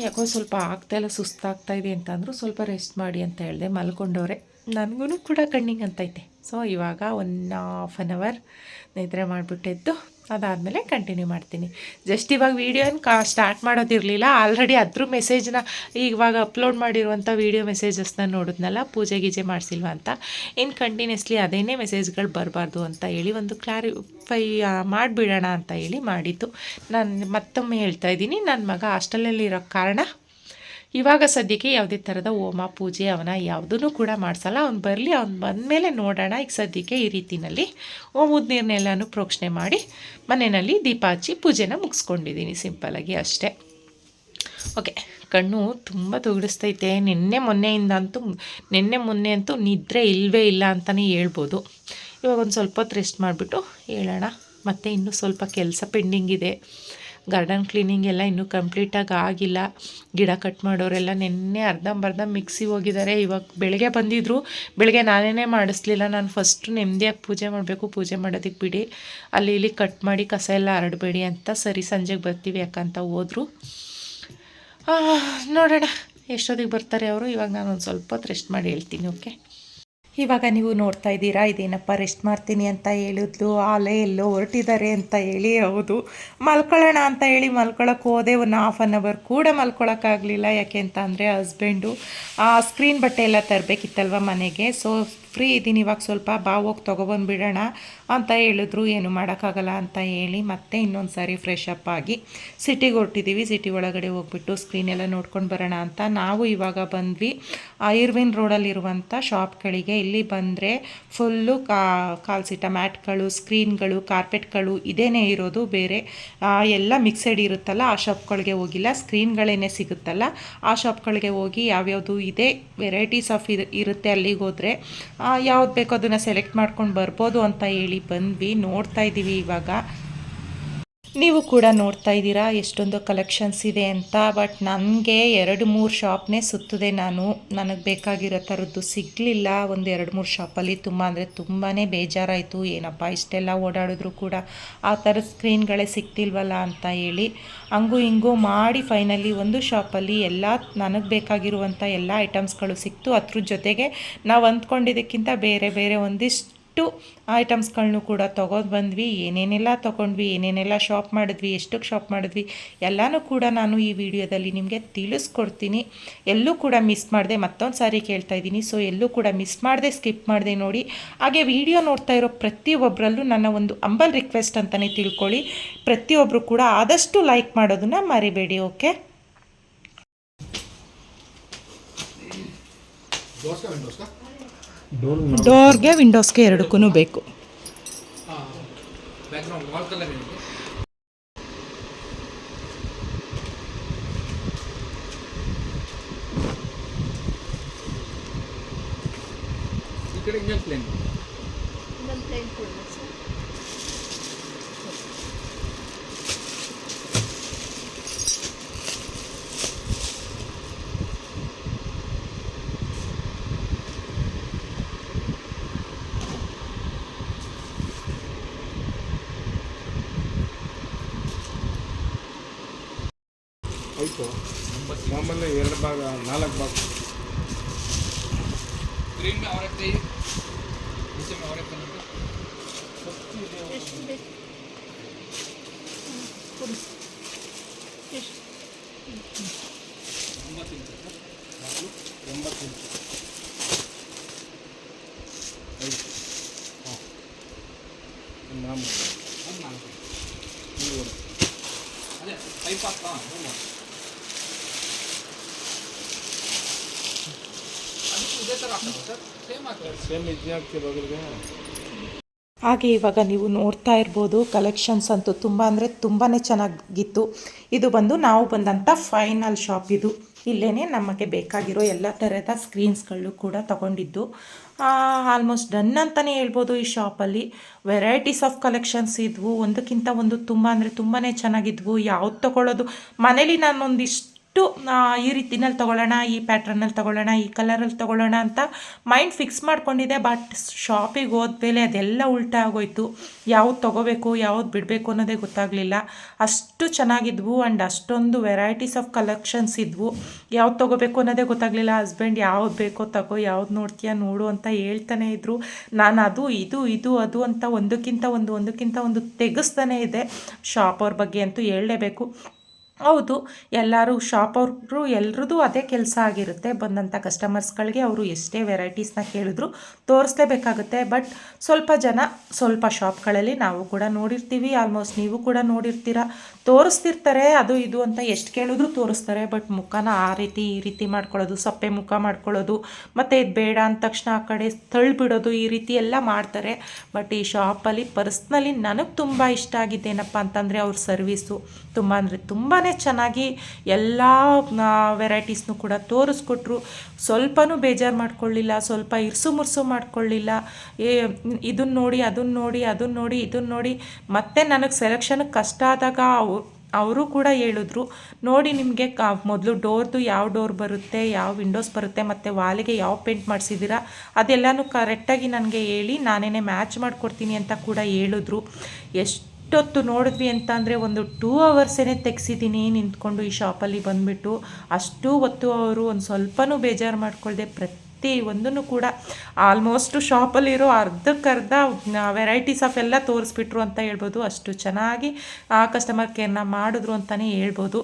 ಯಾಕೋ ಸ್ವಲ್ಪ ಆಗ್ತಾಯಿಲ್ಲ ಸುಸ್ತಾಗ್ತಾ ಇದೆ ಅಂತ ಅಂದರು ಸ್ವಲ್ಪ ರೆಸ್ಟ್ ಮಾಡಿ ಅಂತ ಹೇಳಿದೆ. ಮಲ್ಕೊಂಡವ್ರೆ. ನನಗೂ ಕೂಡ ಕಣ್ಣಿಂಗ್ ಅಂತೈತೆ ಸೊ ಇವಾಗ ಒನ್ ಹಾಫ್ ಆನ್ ಅವರ್ ನಿದ್ರೆ ಮಾಡಿಬಿಟ್ಟಿದ್ದು. ಅದಾದಮೇಲೆ ಕಂಟಿನ್ಯೂ ಮಾಡ್ತೀನಿ. ಜಸ್ಟ್ ಇವಾಗ ವೀಡಿಯೋನ ಕಾ ಸ್ಟಾರ್ಟ್ ಮಾಡೋದಿರಲಿಲ್ಲ. ಆಲ್ರೆಡಿ ಅದ್ರ ಮೆಸೇಜ್ನ ಇವಾಗ ಅಪ್ಲೋಡ್ ಮಾಡಿರುವಂಥ ವೀಡಿಯೋ ಮೆಸೇಜಸ್ನ ನೋಡಿದ್ನಲ್ಲ, ಪೂಜೆ ಗೀಜೆ ಮಾಡಿಸಿಲ್ವ ಅಂತ. ಇನ್ನು ಕಂಟಿನ್ಯೂಸ್ಲಿ ಅದೇನೇ ಮೆಸೇಜ್ಗಳು ಬರಬಾರ್ದು ಅಂತ ಹೇಳಿ ಒಂದು ಕ್ಲಾರಿಫೈ ಮಾಡಿಬಿಡೋಣ ಅಂತ ಹೇಳಿ ಮಾಡಿದ್ದು. ನಾನು ಮತ್ತೊಮ್ಮೆ ಹೇಳ್ತಾ ಇದ್ದೀನಿ. ನನ್ನ ಮಗ ಹಾಸ್ಟೆಲಲ್ಲಿ ಇರೋ ಕಾರಣ ಇವಾಗ ಸದ್ಯಕ್ಕೆ ಯಾವುದೇ ಥರದ ಹೋಮ, ಪೂಜೆ ಅವನ ಯಾವುದೂ ಕೂಡ ಮಾಡಿಸಲ್ಲ. ಅವ್ನು ಬರಲಿ, ಅವ್ನು ಬಂದಮೇಲೆ ನೋಡೋಣ. ಈಗ ಸದ್ಯಕ್ಕೆ ಈ ರೀತಿನಲ್ಲಿ ಹೋಮದ ನೀರನ್ನೆಲ್ಲನೂ ಪ್ರೋಕ್ಷಣೆ ಮಾಡಿ ಮನೆಯಲ್ಲಿ ದೀಪ ಹಚ್ಚಿ ಪೂಜೆನ ಮುಗಿಸ್ಕೊಂಡಿದ್ದೀನಿ. ಸಿಂಪಲಾಗಿ ಅಷ್ಟೇ. ಓಕೆ ಕಣ್ಣು ತುಂಬ ತುಗಿಡಿಸ್ತೈತೆ ನಿನ್ನೆ ಮೊನ್ನೆಯಿಂದ ಅಂತೂ ನಿನ್ನೆ ಮೊನ್ನೆ ಅಂತೂ ನಿದ್ರೆ ಇಲ್ಲವೇ ಇಲ್ಲ ಅಂತಲೇ ಹೇಳ್ಬೋದು. ಇವಾಗ ಒಂದು ಸ್ವಲ್ಪ ಹೊತ್ತು ರೆಸ್ಟ್ ಮಾಡಿಬಿಟ್ಟು ಹೇಳೋಣ. ಮತ್ತು ಇನ್ನೂ ಸ್ವಲ್ಪ ಕೆಲಸ ಪೆಂಡಿಂಗ್ ಇದೆ. ಗಾರ್ಡನ್ ಕ್ಲೀನಿಂಗ್ ಎಲ್ಲ ಇನ್ನೂ ಕಂಪ್ಲೀಟಾಗಿ ಆಗಿಲ್ಲ. ಗಿಡ ಕಟ್ ಮಾಡೋರೆಲ್ಲ ನಿನ್ನೆ ಅರ್ಧಂಬರ್ಧ ಮಿಕ್ಸಿ ಹೋಗಿದ್ದಾರೆ. ಇವಾಗ ಬೆಳಗ್ಗೆ ಬಂದಿದ್ದರು ಬೆಳಗ್ಗೆ ನಾನೇ ಮಾಡಿಸ್ಲಿಲ್ಲ. ನಾನು ಫಸ್ಟು ನೆಮ್ಮದಿಯಾಗಿ ಪೂಜೆ ಮಾಡಬೇಕು. ಪೂಜೆ ಮಾಡೋದಕ್ಕೆ ಬಿಡಿ. ಅಲ್ಲಿ ಇಲ್ಲಿ ಕಟ್ ಮಾಡಿ ಕಸ ಎಲ್ಲ ಹರಡಬೇಡಿ ಅಂತ ಸರಿ ಸಂಜೆಗೆ ಬರ್ತೀವಿ ಯಾಕಂತ ಹೋದರು. ನೋಡೋಣ. ಎಷ್ಟೊತ್ತಿಗೆ ಬರ್ತಾರೆ ಅವರು? ಇವಾಗ ನಾನು ಒಂದು ಸ್ವಲ್ಪ ಹೊತ್ತು ರೆಸ್ಟ್ ಮಾಡಿ ಹೇಳ್ತೀನಿ ಓಕೆ ಇವಾಗ ನೀವು ನೋಡ್ತಾ ಇದ್ದೀರಾ, ಇದೇನಪ್ಪ ರೆಸ್ಟ್ ಮಾಡ್ತೀನಿ ಅಂತ ಹೇಳಿದ್ಲು, ಆಲೆ ಎಲ್ಲೋ ಹೊರಟಿದ್ದಾರೆ ಅಂತ ಹೇಳಿ ಹೌದು. ಮಲ್ಕೊಳ್ಳೋಣ ಅಂತ ಹೇಳಿ ಮಲ್ಕೊಳಕ್ಕೆ ಹೋದೆ, ಒಂದು ಹಾಫ್ ಆನ್ ಅವರ್ ಕೂಡ ಮಲ್ಕೊಳಕ್ಕಾಗಲಿಲ್ಲ ಯಾಕೆ ಅಂತ ಅಂದರೆ ಹಸ್ಬೆಂಡು ಆ ಸ್ಕ್ರೀನ್ ಬಟ್ಟೆ ಎಲ್ಲ ತರಬೇಕಿತ್ತಲ್ವ ಮನೆಗೆ? ಸೊ ಫ್ರೀ ಇದ್ದೀನಿ, ಇವಾಗ ಸ್ವಲ್ಪ ಬಾ ಹೋಗಿ ತೊಗೊಬಂದುಬಿಡೋಣ ಅಂತ ಹೇಳಿದ್ರು. ಏನು ಮಾಡೋಕ್ಕಾಗಲ್ಲ ಅಂತ ಹೇಳಿ ಮತ್ತೆ ಇನ್ನೊಂದು ಸಾರಿ ಫ್ರೆಶ್ ಅಪ್ ಆಗಿ ಸಿಟಿಗೆ ಹೊರಟಿದ್ದೀವಿ ಸಿಟಿ ಒಳಗಡೆ ಹೋಗ್ಬಿಟ್ಟು ಸ್ಕ್ರೀನ್ ಎಲ್ಲ ನೋಡ್ಕೊಂಡು ಬರೋಣ ಅಂತ. ನಾವು ಇವಾಗ ಬಂದ್ವಿ ಐರ್ವಿನ್ ರೋಡಲ್ಲಿರುವಂಥ ಶಾಪ್ಗಳಿಗೆ ಇಲ್ಲಿ ಬಂದರೆ ಫುಲ್ಲು ಕಾ, ಕಾಲ್ಸಿಟ ಮ್ಯಾಟ್ಗಳು ಸ್ಕ್ರೀನ್ಗಳು ಕಾರ್ಪೆಟ್ಗಳು ಇದೇನೇ ಇರೋದು. ಬೇರೆ ಎಲ್ಲ ಮಿಕ್ಸೆಡ್ ಇರುತ್ತಲ್ಲ, ಆ ಶಾಪ್ಗಳಿಗೆ ಹೋಗಿಲ್ಲ. ಸ್ಕ್ರೀನ್ಗಳೇನೆ ಸಿಗುತ್ತಲ್ಲ. ಆ ಶಾಪ್ಗಳಿಗೆ ಹೋಗಿ ಯಾವ್ಯಾವುದು ಇದೆ ವೆರೈಟೀಸ್ ಆಫ್ ಇರುತ್ತೆ ಅಲ್ಲಿಗೆ ಹೋದರೆ ಯಾವ್ದು ಬೇಕೋ ಅದನ್ನು ಸೆಲೆಕ್ಟ್ ಮಾಡ್ಕೊಂಡು ಬರ್ಬೋದು ಅಂತ ಹೇಳಿ ಬಂದ್ವಿ. ನೋಡ್ತಾ ಇದ್ದೀವಿ ಇವಾಗ. ನೀವು ಕೂಡ ನೋಡ್ತಾ ಇದ್ದೀರಾ, ಎಷ್ಟೊಂದು ಕಲೆಕ್ಷನ್ಸ್ ಇದೆ ಅಂತ ಬಟ್ ನನಗೆ ಎರಡು ಮೂರು ಶಾಪ್ನೇ ಸುತ್ತದೆ ನಾನು. ನನಗೆ ಬೇಕಾಗಿರೋ ಥರದ್ದು ಸಿಗಲಿಲ್ಲ. ಒಂದು ಎರಡು ಮೂರು ಶಾಪಲ್ಲಿ ತುಂಬ ಅಂದರೆ ತುಂಬಾ ಬೇಜಾರಾಯಿತು. ಏನಪ್ಪ, ಇಷ್ಟೆಲ್ಲ ಓಡಾಡಿದ್ರು ಕೂಡ ಆ ಥರದ ಸ್ಕ್ರೀನ್ಗಳೇ ಸಿಗ್ತಿಲ್ವಲ್ಲ ಅಂತ ಹೇಳಿ. ಹಂಗೂ ಹಿಂಗೂ ಮಾಡಿ ಫೈನಲಿ ಒಂದು ಶಾಪಲ್ಲಿ ಎಲ್ಲ ನನಗೆ ಬೇಕಾಗಿರುವಂಥ ಎಲ್ಲ ಐಟಮ್ಸ್ಗಳು ಸಿಕ್ತು. ಅದ್ರ ಜೊತೆಗೆ ನಾವು ಅಂದ್ಕೊಂಡಿದ್ದಕ್ಕಿಂತ ಬೇರೆ ಬೇರೆ ಒಂದಿಷ್ಟು ಇಷ್ಟು ಐಟಮ್ಸ್ಗಳನ್ನೂ ಕೂಡ ತೊಗೊಂಡು ಬಂದ್ವಿ. ಏನೇನೆಲ್ಲ ತೊಗೊಂಡ್ವಿ, ಏನೇನೆಲ್ಲ ಶಾಪ್ ಮಾಡಿದ್ವಿ ಎಷ್ಟಕ್ಕೆ ಶಾಪ್ ಮಾಡಿದ್ವಿ, ಎಲ್ಲನೂ ಕೂಡ ನಾನು ಈ ವಿಡಿಯೋದಲ್ಲಿ ನಿಮಗೆ ತಿಳಿಸ್ಕೊಡ್ತೀನಿ. ಎಲ್ಲೂ ಕೂಡ ಮಿಸ್ ಮಾಡಿದೆ, ಮತ್ತೊಂದು ಸಾರಿ ಕೇಳ್ತಾ ಇದ್ದೀನಿ. ಸೊ ಎಲ್ಲೂ ಕೂಡ ಮಿಸ್ ಮಾಡದೆ ಸ್ಕಿಪ್ ಮಾಡಿದೆ ನೋಡಿ. ಹಾಗೆ ವಿಡಿಯೋ ನೋಡ್ತಾ ಇರೋ ಪ್ರತಿಯೊಬ್ಬರಲ್ಲೂ ನನ್ನ ಒಂದು ಅಂಬಲ್ ರಿಕ್ವೆಸ್ಟ್ ಅಂತಲೇ ತಿಳ್ಕೊಳ್ಳಿ. ಪ್ರತಿಯೊಬ್ಬರು ಕೂಡ ಆದಷ್ಟು ಲೈಕ್ ಮಾಡೋದನ್ನು ಮರಿಬೇಡಿ ಓಕೆ ದೋಸ್ಕ ಡೋರ್ಗೆ ವಿಂಡೋಸ್ಗೆ ಎರಡಕ್ಕೂ ಬೇಕು ಈ ಕಡೆ ಇನ್ನೊಂದು ಪ್ಲೇನ್ ಇನ್ನೊಂದು ಪ್ಲೇನ್ ಕೊಡಬೇಕು ಒಂಬತ್ತು ಇಂಚ್ ಸರ್ ಎಂಬತ್ತು ಇಂಚು ಐದು ಹಾಂ ಮಾಮೂಲಿ ಅದು ನಾಲ್ಕು ಮೂರು ಅದೇ ಪೈಪ್ ಹಾಕ್ತಾ ಹ್ಞೂ ಅದಕ್ಕೂ ಇದೇ ಥರ ಹಾಕ್ತಾರೆ ಸರ್ ಸೇಮ್ ಹಾಕ್ತಾರೆ ಸೇಮ್ ಇದನ್ನೇ ಹಾಕ್ತೀವಿ ಬಗಲಿಗೆ ಹಾಗೆ ಇವಾಗ ನೀವು ನೋಡ್ತಾ ಇರ್ಬೋದು ಕಲೆಕ್ಷನ್ಸ್ ಅಂತೂ ತುಂಬ ಅಂದರೆ ತುಂಬಾ ಚೆನ್ನಾಗಿತ್ತು. ಇದು ಬಂದು ನಾವು ಬಂದಂಥ ಫೈನಲ್ ಶಾಪ್ ಇದು. ಇಲ್ಲೇ ನಮಗೆ ಬೇಕಾಗಿರೋ ಎಲ್ಲ ಥರದ ಸ್ಕ್ರೀನ್ಸ್ಗಳು ಕೂಡ ತಗೊಂಡಿದ್ದು. ಆಲ್ಮೋಸ್ಟ್ ಡನ್ ಅಂತಲೇ ಹೇಳ್ಬೋದು ಈ ಶಾಪಲ್ಲಿ ವೆರೈಟೀಸ್ ಆಫ್ ಕಲೆಕ್ಷನ್ಸ್ ಇದ್ವು. ಒಂದಕ್ಕಿಂತ ಒಂದು ತುಂಬ ಅಂದರೆ ತುಂಬಾ ಚೆನ್ನಾಗಿದ್ವು. ಯಾವ್ದು ತೊಗೊಳ್ಳೋದು? ಮನೇಲಿ ನಾನೊಂದಿಷ್ಟು ಆ, ಈ ರೀತಿನಲ್ಲಿ ತೊಗೊಳ್ಳೋಣ ಈ ಪ್ಯಾಟ್ರನ್ನಲ್ಲಿ ತೊಗೊಳ್ಳೋಣ ಈ ಕಲರಲ್ಲಿ ತೊಗೊಳ್ಳೋಣ ಅಂತ ಮೈಂಡ್ ಫಿಕ್ಸ್ ಮಾಡ್ಕೊಂಡಿದ್ದೆ ಬಟ್ ಶಾಪಿಗೆ ಹೋದ್ಮೇಲೆ ಅದೆಲ್ಲ ಉಲ್ಟಾ ಆಗೋಯ್ತು. ಯಾವ್ದು ತೊಗೋಬೇಕು ಯಾವ್ದು ಬಿಡಬೇಕು ಅನ್ನೋದೇ ಗೊತ್ತಾಗಲಿಲ್ಲ. ಅಷ್ಟು ಚೆನ್ನಾಗಿದ್ವು ಆ್ಯಂಡ್ ಅಷ್ಟೊಂದು ವೆರೈಟೀಸ್ ಆಫ್ ಕಲೆಕ್ಷನ್ಸ್ ಇದ್ವು. ಯಾವ್ದು ತೊಗೋಬೇಕು ಅನ್ನೋದೇ ಗೊತ್ತಾಗಲಿಲ್ಲ. ಹಸ್ಬೆಂಡ್ ಯಾವ್ದು ಬೇಕೋ ತಗೋ ಯಾವ್ದು ನೋಡ್ತೀಯ ನೋಡು ಅಂತ ಹೇಳ್ತಾನೆ ಇದ್ದರು ನಾನು ಅದು ಇದು ಇದು ಅದು ಅಂತ ಒಂದಕ್ಕಿಂತ ಒಂದು ಒಂದಕ್ಕಿಂತ ಒಂದು ತೆಗೆಸ್ತಾನೆ ಇದೆ ಶಾಪ್ ಅವ್ರ ಬಗ್ಗೆ ಅಂತೂ ಹೇಳಲೇಬೇಕು. ಹೌದು, ಎಲ್ಲರೂ ಶಾಪ್ ಅವ್ರು ಎಲ್ರದ್ದು ಅದೇ ಕೆಲಸ ಆಗಿರುತ್ತೆ. ಬಂದಂಥ ಕಸ್ಟಮರ್ಸ್ಗಳಿಗೆ ಅವರು ಎಷ್ಟೇ ವೆರೈಟೀಸ್ನ ಕೇಳಿದ್ರು ತೋರಿಸ್ಲೇಬೇಕಾಗುತ್ತೆ. ಬಟ್ ಸ್ವಲ್ಪ ಜನ ಸ್ವಲ್ಪ ಶಾಪ್ಗಳಲ್ಲಿ ನಾವು ಕೂಡ ನೋಡಿರ್ತೀವಿ. ಆಲ್ಮೋಸ್ಟ್ ನೀವು ಕೂಡ ನೋಡಿರ್ತೀರ. ತೋರಿಸ್ತಿರ್ತಾರೆ, ಅದು ಇದು ಅಂತ ಎಷ್ಟು ಕೇಳಿದ್ರು ತೋರಿಸ್ತಾರೆ. ಬಟ್ ಮುಖನ ಆ ರೀತಿ, ಈ ರೀತಿ ಮಾಡ್ಕೊಳ್ಳೋದು, ಸಪ್ಪೆ ಮುಖ ಮಾಡ್ಕೊಳ್ಳೋದು, ಮತ್ತು ಇದು ಬೇಡ ಅಂದ ತಕ್ಷಣ ಆ ಕಡೆ ತಳ್ಳಿಬಿಡೋದು ಈ ರೀತಿ ಎಲ್ಲ ಮಾಡ್ತಾರೆ. ಬಟ್ ಈ ಶಾಪಲ್ಲಿ ಪರ್ಸ್ನಲಿ ನನಗೆ ತುಂಬ ಇಷ್ಟ ಆಗಿದ್ದೇನಪ್ಪ ಅಂತಂದರೆ ಅವ್ರ ಸರ್ವೀಸು ತುಂಬ ಅಂದರೆ ತುಂಬಾ ಚೆನ್ನಾಗಿ ಎಲ್ಲ ವೆರೈಟೀಸ್ನು ಕೂಡ ತೋರಿಸ್ಕೊಟ್ರು. ಸ್ವಲ್ಪನೂ ಬೇಜಾರು ಮಾಡ್ಕೊಳ್ಳಿಲ್ಲ, ಸ್ವಲ್ಪ ಇರ್ಸು ಮುರ್ಸು ಮಾಡ್ಕೊಳ್ಳಿಲ್ಲ. ಇದನ್ನ ನೋಡಿ ಅದನ್ನ ನೋಡಿ ಅದನ್ನ ನೋಡಿ ಇದನ್ನ ನೋಡಿ. ಮತ್ತೆ ನನಗೆ ಸೆಲೆಕ್ಷನ್ ಕಷ್ಟ ಆದಾಗ ಅವು, ಅವರು ಕೂಡ ಹೇಳಿದ್ರು, ನೋಡಿ ನಿಮಗೆ ಮೊದಲು ಡೋರ್ದು ಯಾವ ಡೋರ್ ಬರುತ್ತೆ, ಯಾವ ವಿಂಡೋಸ್ ಬರುತ್ತೆ, ಮತ್ತು ವಾಲಿಗೆ ಯಾವ ಪೇಂಟ್ ಮಾಡಿಸಿದ್ದೀರಾ ಅದೆಲ್ಲನೂ ಕರೆಕ್ಟಾಗಿ ನನಗೆ ಹೇಳಿ ನಾನೇ ಮ್ಯಾಚ್ ಮಾಡಿಕೊಡ್ತೀನಿ ಅಂತ ಕೂಡ ಹೇಳಿದ್ರು. ಎಷ್ಟೊತ್ತು ನೋಡಿದ್ವಿ ಅಂತ ಅಂದರೆ ಒಂದು ಟೂ ಅವರ್ಸೇ ತೆಗ್ಸಿದ್ದೀನಿ ನಿಂತ್ಕೊಂಡು ಈ ಶಾಪಲ್ಲಿ ಬಂದುಬಿಟ್ಟು, ಅಷ್ಟು ಹೊತ್ತು ಅವರು ಒಂದು ಸ್ವಲ್ಪನೂ ಬೇಜಾರು ಮಾಡ್ಕೊಳ್ಳದೆ ಪ್ರತಿ ಒಂದನ್ನು ಕೂಡ ಆಲ್ಮೋಸ್ಟು ಶಾಪಲ್ಲಿರೋ ಅರ್ಧಕ್ಕರ್ಧ ವೆರೈಟೀಸ್ ಆಫ್ ಎಲ್ಲ ತೋರಿಸ್ಬಿಟ್ರು ಅಂತ ಹೇಳ್ಬೋದು. ಅಷ್ಟು ಚೆನ್ನಾಗಿ ಆ ಕಸ್ಟಮರ್ ಕೇರ್ನ ಮಾಡಿದ್ರು ಅಂತಲೇ ಹೇಳ್ಬೋದು.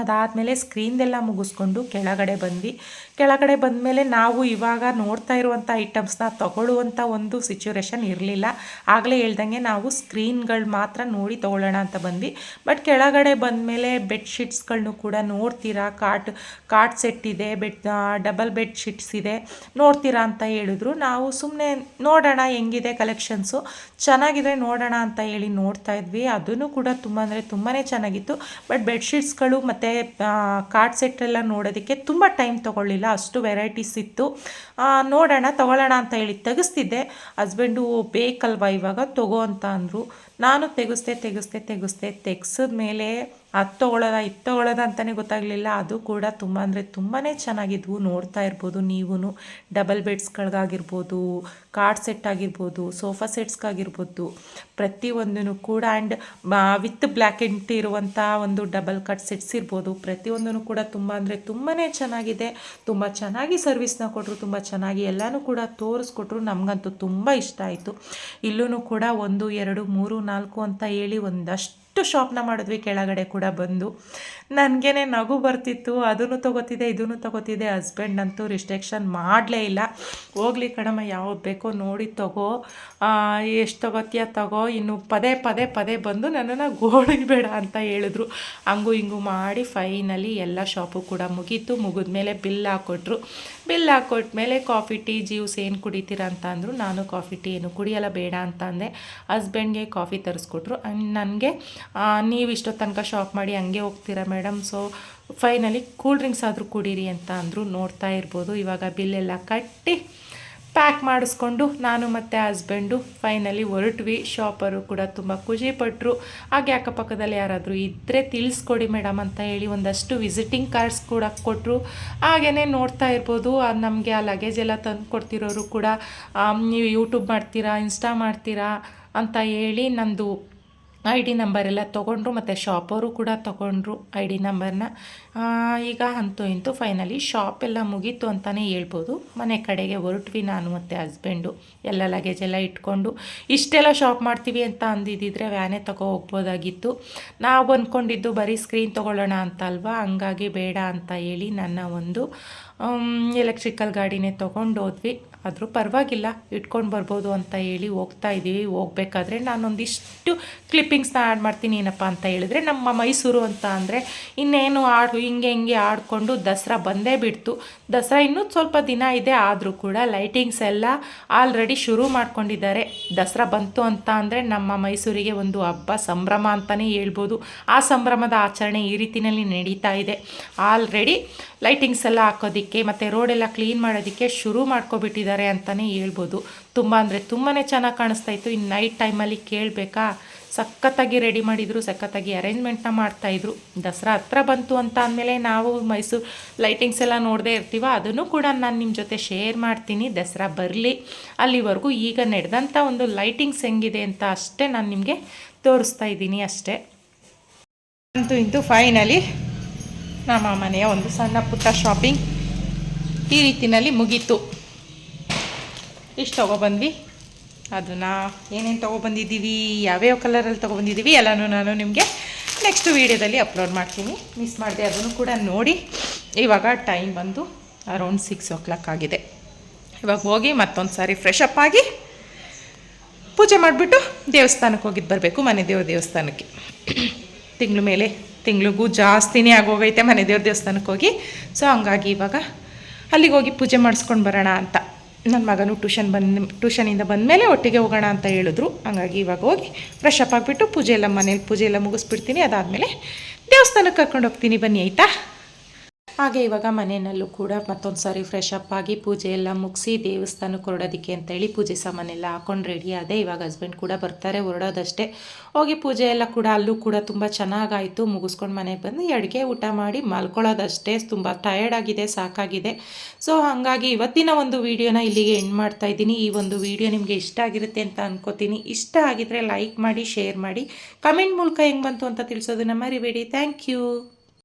ಅದಾದಮೇಲೆ ಸ್ಕ್ರೀನ್ದೆಲ್ಲ ಮುಗಿಸ್ಕೊಂಡು ಕೆಳಗಡೆ ಬಂದ್ವಿ. ಕೆಳಗಡೆ ಬಂದಮೇಲೆ ನಾವು ಇವಾಗ ನೋಡ್ತಾ ಇರುವಂಥ ಐಟಮ್ಸ್ನ ತಗೊಳ್ಳುವಂಥ ಒಂದು ಸಿಚುವೇಷನ್ ಇರಲಿಲ್ಲ. ಆಗಲೇ ಹೇಳ್ದಂಗೆ ನಾವು ಸ್ಕ್ರೀನ್ಗಳು ಮಾತ್ರ ನೋಡಿ ತೊಗೊಳ್ಳೋಣ ಅಂತ ಬಂದ್ವಿ. ಬಟ್ ಕೆಳಗಡೆ ಬಂದಮೇಲೆ ಬೆಡ್ಶೀಟ್ಸ್ಗಳನ್ನೂ ಕೂಡ ನೋಡ್ತೀರಾ? ಕಾಟ್ ಕಾಟ್ ಸೆಟ್ ಇದೆ ಬೆಡ್ ಡಬಲ್ ಬೆಡ್ ಶೀಟ್ಸ್ ಇದೆ. ನೋಡ್ತೀರಾ ಅಂತ ಹೇಳಿದ್ರು. ನಾವು ಸುಮ್ಮನೆ ನೋಡೋಣ ಹೆಂಗಿದೆ ಕಲೆಕ್ಷನ್ಸು ಚೆನ್ನಾಗಿದೆ ನೋಡೋಣ ಅಂತ ಹೇಳಿ ನೋಡ್ತಾ ಇದ್ವಿ. ಅದನ್ನು ಕೂಡ ತುಂಬ ಅಂದರೆ ತುಂಬಾ ಚೆನ್ನಾಗಿತ್ತು. ಬಟ್ ಬೆಡ್ಶೀಟ್ಸ್ಗಳು ಮತ್ತು ಕಾರ್ಡ್ ಸೆಟ್ ಎಲ್ಲ ನೋಡೋದಕ್ಕೆ ತುಂಬ ಟೈಮ್ ತೊಗೊಳ್ಳಿಲ್ಲ. ಅಷ್ಟು ವೆರೈಟೀಸ್ ಇತ್ತು. ನೋಡೋಣ, ತೊಗೊಳ್ಳೋಣ ಅಂತ ಹೇಳಿ ತೆಗೆಸ್ತಿದ್ದೆ. ಹಸ್ಬೆಂಡು ಬೇಕಲ್ವಾ ಇವಾಗ? ತಗೋ ಅಂತ ಅಂದರು. ನಾನು ತೆಗೆಸ್ದೆ ತೆಗೆಸ್ದೆ ತೆಗೆಸ್ದೆ ತೆಗ್ಸಿದ ಮೇಲೆ ಅದು ತೊಗೊಳ್ಳೋದ ಇದು ತೊಗೊಳ್ಳೋದ ಅಂತಲೇ ಗೊತ್ತಾಗಲಿಲ್ಲ. ಅದು ಕೂಡ ತುಂಬ ಅಂದರೆ ತುಂಬಾ ಚೆನ್ನಾಗಿದ್ವು. ನೋಡ್ತಾ ಇರ್ಬೋದು ನೀವು ಡಬಲ್ ಬೆಡ್ಸ್ಗಳಿಗಾಗಿರ್ಬೋದು ಕಾರ್ಡ್ ಸೆಟ್ ಆಗಿರ್ಬೋದು ಸೋಫಾ ಸೆಟ್ಸ್ಗಾಗಿರ್ಬೋದು ಪ್ರತಿಯೊಂದೂ ಕೂಡ. ಆ್ಯಂಡ್ ವಿತ್ ಬ್ಲ್ಯಾಕ್ ಎಂಟ್ ಇರುವಂಥ ಒಂದು ಡಬಲ್ ಕಟ್ ಸೆಟ್ಸ್ ಇರ್ಬೋದು. ಪ್ರತಿಯೊಂದೂ ಕೂಡ ತುಂಬ ಅಂದರೆ ತುಂಬಾ ಚೆನ್ನಾಗಿದೆ. ತುಂಬ ಚೆನ್ನಾಗಿ ಸರ್ವಿಸ್ನ ಕೊಟ್ಟರು ತುಂಬ ಚೆನ್ನಾಗಿ ಎಲ್ಲನೂ ಕೂಡ ತೋರಿಸ್ಕೊಟ್ರು. ನಮಗಂತೂ ತುಂಬ ಇಷ್ಟ ಆಯಿತು. ಇಲ್ಲೂ ಕೂಡ ಒಂದು, ಎರಡು, ಮೂರು, ನಾಲ್ಕು ಅಂತ ಹೇಳಿ ಒಂದಷ್ಟು ಶಾಪ್ನ ಮಾಡಿದ್ವಿ, ಕೆಳಗಡೆ ಕೂಡ ಬಂದು. ನನಗೇನೆ ನಗು ಬರ್ತಿತ್ತು, ಅದನ್ನು ತೊಗೋತಿದ್ದೆ, ಇದನ್ನು ತೊಗೋತಿದ್ದೆ. ಹಸ್ಬೆಂಡ್ ಅಂತೂ ರಿಸ್ಟ್ರಿಕ್ಷನ್ ಮಾಡಲೇ ಇಲ್ಲ. ಹೋಗ್ಲಿ ಕಣಮ್ಮ, ಯಾವ್ದು ಬೇಕೋ ನೋಡಿ ತಗೋ. ಎಷ್ಟು ತಗೋತೀಯ ತಗೋ. ಇನ್ನು ಪದೇ ಪದೇ ಪದೇ ಬಂದು ನನ್ನನ್ನು ಗೋಳಿಬೇಡ ಅಂತ ಹೇಳಿದ್ರು. ಹಂಗು ಹಿಂಗು ಮಾಡಿ ಫೈನಲಿ ಎಲ್ಲ ಶಾಪು ಕೂಡ ಮುಗೀತು. ಮುಗಿದ್ಮೇಲೆ ಬಿಲ್ ಹಾಕ್ಕೊಟ್ರು ಬಿಲ್ ಹಾಕ್ಕೊಟ್ಮೇಲೆ ಕಾಫಿ, ಟೀ, ಜ್ಯೂಸ್ ಏನು ಕುಡಿತೀರಾ ಅಂತ ಅಂದರು. ನಾನು ಕಾಫಿ, ಟೀ ಏನು ಕುಡಿಯಲ್ಲ, ಬೇಡ ಅಂತ ಅಂದೆ. ಹಸ್ಬೆಂಡ್ಗೆ ಕಾಫಿ ತರಿಸ್ಕೊಟ್ರು. ನನಗೆ ನೀವು ಇಷ್ಟೊತ್ತು ತನಕ ಶಾಪ್ ಮಾಡಿ ಹಂಗೆ ಹೋಗ್ತೀರಾ madam so finally cool drinks ಆದರೂ ಕುಡೀರಿ ಅಂತ ಅಂದರು ನೋಡ್ತಾ ಇರ್ಬೋದು. ಇವಾಗ ಬಿಲ್ಲೆಲ್ಲ ಕಟ್ಟಿ ಪ್ಯಾಕ್ ಮಾಡಿಸ್ಕೊಂಡು ನಾನು ಮತ್ತು ಹಸ್ಬೆಂಡು ಫೈನಲಿ ಹೊರಟ್ವಿ. ಶಾಪರು ಕೂಡ ತುಂಬ ಖುಷಿಪಟ್ಟರು ಹಾಗೆ ಅಕ್ಕಪಕ್ಕದಲ್ಲಿ ಯಾರಾದರೂ ಇದ್ದರೆ ತಿಳಿಸ್ಕೊಡಿ ಮೇಡಮ್ ಅಂತ ಹೇಳಿ ಒಂದಷ್ಟು ವಿಸಿಟಿಂಗ್ ಕಾರ್ಡ್ಸ್ ಕೂಡ ಕೊಟ್ಟರು ಹಾಗೆಯೇ ನೋಡ್ತಾ ಇರ್ಬೋದು. ನಮಗೆ ಆ ಲಗೇಜ್ ಎಲ್ಲ ತಂದು ಕೊಡ್ತಿರೋರು ಕೂಡ ನೀವು ಯೂಟ್ಯೂಬ್ ಮಾಡ್ತೀರಾ ಇನ್ಸ್ಟಾ ಮಾಡ್ತೀರಾ ಅಂತ ಹೇಳಿ ನಂದು ಐ ಡಿ ನಂಬರೆಲ್ಲ ತೊಗೊಂಡ್ರು, ಮತ್ತು ಶಾಪವರು ಕೂಡ ತೊಗೊಂಡ್ರು ಐ ಡಿ ನಂಬರ್ನ ಈಗ ಅಂತೂ ಇಂತು ಫೈನಲಿ ಶಾಪ್ ಎಲ್ಲ ಮುಗೀತು ಅಂತಲೇ ಹೇಳ್ಬೋದು. ಮನೆ ಕಡೆಗೆ ಹೊರಟ್ವಿ ನಾನು ಮತ್ತು ಹಸ್ಬೆಂಡು ಎಲ್ಲ ಲಗೇಜ್ ಎಲ್ಲ ಇಟ್ಕೊಂಡು ಇಷ್ಟೆಲ್ಲ ಶಾಪ್ ಮಾಡ್ತೀವಿ ಅಂತ ಅಂದಿದ್ದಿದ್ರೆ ವ್ಯಾನೇ ತಗೋ ಹೋಗ್ಬೋದಾಗಿತ್ತು. ನಾವು ಅಂದ್ಕೊಂಡಿದ್ದು ಬರೀ ಸ್ಕ್ರೀನ್ ತೊಗೊಳ್ಳೋಣ ಅಂತ ಅಲ್ವಾ? ಹಂಗಾಗಿ ಬೇಡ ಅಂತ ಹೇಳಿ ನನ್ನ ಒಂದು ಎಲೆಕ್ಟ್ರಿಕಲ್ ಗಾಡಿನೇ ತೊಗೊಂಡು ಹೋದ್ವಿ ಆದರೂ ಪರವಾಗಿಲ್ಲ, ಇಟ್ಕೊಂಡು ಬರ್ಬೋದು ಅಂತ ಹೇಳಿ ಹೋಗ್ತಾ ಇದ್ದೀವಿ ಹೋಗ್ಬೇಕಾದ್ರೆ ನಾನೊಂದಿಷ್ಟು ಕ್ಲಿಪ್ಪಿಂಗ್ಸ್ನ ಆ್ಯಡ್ ಮಾಡ್ತೀನಿ ಏನಪ್ಪ ಅಂತ ಹೇಳಿದ್ರೆ, ನಮ್ಮ ಮೈಸೂರು ಅಂತ ಅಂದರೆ ಇನ್ನೇನು ಆಡು, ಹಿಂಗೆ ಹಿಂಗೆ ಆಡಿಕೊಂಡು ದಸರಾ ಬಂದೇ ಬಿಡ್ತು. ದಸರಾ ಇನ್ನೂ ಸ್ವಲ್ಪ ದಿನ ಇದೆ, ಆದರೂ ಕೂಡ ಲೈಟಿಂಗ್ಸ್ ಎಲ್ಲ ಆಲ್ರೆಡಿ ಶುರು ಮಾಡ್ಕೊಂಡಿದ್ದಾರೆ. ದಸರಾ ಬಂತು ಅಂತ ಅಂದರೆ ನಮ್ಮ ಮೈಸೂರಿಗೆ ಒಂದು ಹಬ್ಬ ಸಂಭ್ರಮ ಅಂತಲೇ ಹೇಳ್ಬೋದು. ಆ ಸಂಭ್ರಮದ ಆಚರಣೆ ಈ ರೀತಿಯಲ್ಲಿ ನಡೀತಾ ಇದೆ. ಆಲ್ರೆಡಿ ಲೈಟಿಂಗ್ಸ್ ಎಲ್ಲ ಹಾಕೋದಕ್ಕೆ ಮತ್ತು ರೋಡೆಲ್ಲ ಕ್ಲೀನ್ ಮಾಡೋದಕ್ಕೆ ಶುರು ಮಾಡ್ಕೊಬಿಟ್ಟಿದ್ದಾರೆ ಅಂತಲೇ ಹೇಳ್ಬೋದು. ತುಂಬ ಅಂದರೆ ತುಂಬಾ ಚೆನ್ನಾಗಿ ಕಾಣಿಸ್ತಾ ಇತ್ತು. ಇನ್ನು ನೈಟ್ ಟೈಮಲ್ಲಿ ಕೇಳಬೇಕಾ? ಸಖತ್ತಾಗಿ ರೆಡಿ ಮಾಡಿದರು, ಸಖತ್ತಾಗಿ ಅರೇಂಜ್ಮೆಂಟ್ನ ಮಾಡ್ತಾಯಿದ್ರು ದಸರಾ ಹತ್ರ ಬಂತು ಅಂತ ಅಂದಮೇಲೆ ನಾವು ಮೈಸೂರು ಲೈಟಿಂಗ್ಸ್ ಎಲ್ಲ ನೋಡದೇ ಇರ್ತೀವ, ಅದನ್ನು ಕೂಡ ನಾನು ನಿಮ್ಮ ಜೊತೆ ಶೇರ್ ಮಾಡ್ತೀನಿ. ದಸರಾ ಬರಲಿ. ಅಲ್ಲಿವರೆಗೂ ಈಗ ನಡೆದಂಥ ಒಂದು ಲೈಟಿಂಗ್ಸ್ ಹೆಂಗಿದೆ ಅಂತ ಅಷ್ಟೇ ನಾನು ನಿಮಗೆ ತೋರಿಸ್ತಾ ಇದ್ದೀನಿ ಅಷ್ಟೇ. ಅಂತೂ ಇಂತೂ ಫೈನಲಿ ನಮ್ಮ ಮನೆಯ ಒಂದು ಸಣ್ಣ ಪುಟ್ಟ ಶಾಪಿಂಗ್ ಈ ರೀತಿಯಲ್ಲಿ ಮುಗೀತು. ಇಷ್ಟು ತೊಗೊಬಂದ್ವಿ ಅದನ್ನು ಏನೇನು ತೊಗೊಬಂದಿದ್ದೀವಿ ಯಾವ್ಯಾವ ಕಲರಲ್ಲಿ ತೊಗೊಬಂದಿದ್ದೀವಿ ಎಲ್ಲನೂ ನಾನು ನಿಮಗೆ ನೆಕ್ಸ್ಟ್ ವೀಡಿಯೋದಲ್ಲಿ ಅಪ್ಲೋಡ್ ಮಾಡ್ತೀನಿ. ಮಿಸ್ ಮಾಡಿದೆ ಅದನ್ನು ಕೂಡ ನೋಡಿ. ಇವಾಗ ಟೈಮ್ ಬಂದು ಅರೌಂಡ್ ಸಿಕ್ಸ್ ಓ ಕ್ಲಾಕ್ ಆಗಿದೆ. ಇವಾಗ ಹೋಗಿ ಮತ್ತೊಂದು ಸಾರಿ ಫ್ರೆಶ್ ಅಪ್ ಆಗಿ ಪೂಜೆ ಮಾಡಿಬಿಟ್ಟು ದೇವಸ್ಥಾನಕ್ಕೆ ಹೋಗಿದ್ದು ಬರಬೇಕು, ಮನೆ ದೇವ ದೇವಸ್ಥಾನಕ್ಕೆ. ತಿಂಗಳ ಮೇಲೆ ತಿಂಗಳಿಗೂ ಜಾಸ್ತಿನೇ ಆಗೋಗೈತೆ ಮನೆ ದೇವ್ರ ದೇವಸ್ಥಾನಕ್ಕೆ ಹೋಗಿ. ಸೊ ಹಂಗಾಗಿ ಇವಾಗ ಅಲ್ಲಿಗೆ ಹೋಗಿ ಪೂಜೆ ಮಾಡಿಸ್ಕೊಂಡು ಬರೋಣ ಅಂತ. ನನ್ನ ಮಗನು ಟ್ಯೂಷನ್ ಬಂದ ಟ್ಯೂಷನಿಂದ ಬಂದಮೇಲೆ ಒಟ್ಟಿಗೆ ಹೋಗೋಣ ಅಂತ ಹೇಳಿದ್ರು. ಹಂಗಾಗಿ ಇವಾಗ ಹೋಗಿ ಫ್ರೆಶ್ ಅಪ್ ಆಗಿಬಿಟ್ಟು ಪೂಜೆ ಎಲ್ಲ ಮನೇಲಿ ಪೂಜೆ ಎಲ್ಲ ಮುಗಿಸ್ಬಿಡ್ತೀನಿ. ಅದಾದಮೇಲೆ ದೇವಸ್ಥಾನಕ್ಕೆ ಕರ್ಕೊಂಡು ಹೋಗ್ತೀನಿ ಬನ್ನಿ, ಆಯಿತಾ? ಹಾಗೆ ಇವಾಗ ಮನೆಯಲ್ಲೂ ಕೂಡ ಮತ್ತೊಂದು ಸಾರಿ ಫ್ರೆಶ್ ಅಪ್ ಆಗಿ ಪೂಜೆ ಎಲ್ಲ ಮುಗಿಸಿ ದೇವಸ್ಥಾನಕ್ಕೆ ಹೊರಡೋದಕ್ಕೆ ಅಂತೇಳಿ ಪೂಜೆ ಸಾಮಾನೆಲ್ಲ ಹಾಕೊಂಡು ರೆಡಿ ಆದೆ. ಇವಾಗ ಹಸ್ಬೆಂಡ್ ಕೂಡ ಬರ್ತಾರೆ, ಹೊರಡೋದಷ್ಟೇ. ಹೋಗಿ ಪೂಜೆ ಎಲ್ಲ ಕೂಡ ಅಲ್ಲೂ ಕೂಡ ತುಂಬ ಚೆನ್ನಾಗಾಯಿತು. ಮುಗಿಸ್ಕೊಂಡು ಮನೆಗೆ ಬಂದು ಅಡುಗೆ ಊಟ ಮಾಡಿ ಮಲ್ಕೊಳ್ಳೋದಷ್ಟೇ. ತುಂಬ ಟಯರ್ಡ್ ಆಗಿದೆ, ಸಾಕಾಗಿದೆ. ಸೊ ಹಾಗಾಗಿ ಇವತ್ತಿನ ಒಂದು ವೀಡಿಯೋನ ಇಲ್ಲಿಗೆ ಎಂಡ್ ಮಾಡ್ತಾ ಇದ್ದೀನಿ. ಈ ಒಂದು ವಿಡಿಯೋ ನಿಮಗೆ ಇಷ್ಟ ಆಗಿರುತ್ತೆ ಅಂತ ಅನ್ಕೋತೀನಿ. ಇಷ್ಟ ಆಗಿದ್ರೆ ಲೈಕ್ ಮಾಡಿ ಶೇರ್ ಮಾಡಿ. ಕಮೆಂಟ್ ಮೂಲಕ ಹೆಂಗೆ ಬಂತು ಅಂತ ತಿಳಿಸೋದನ್ನ ಮರಿಬೇಡಿ. Thank you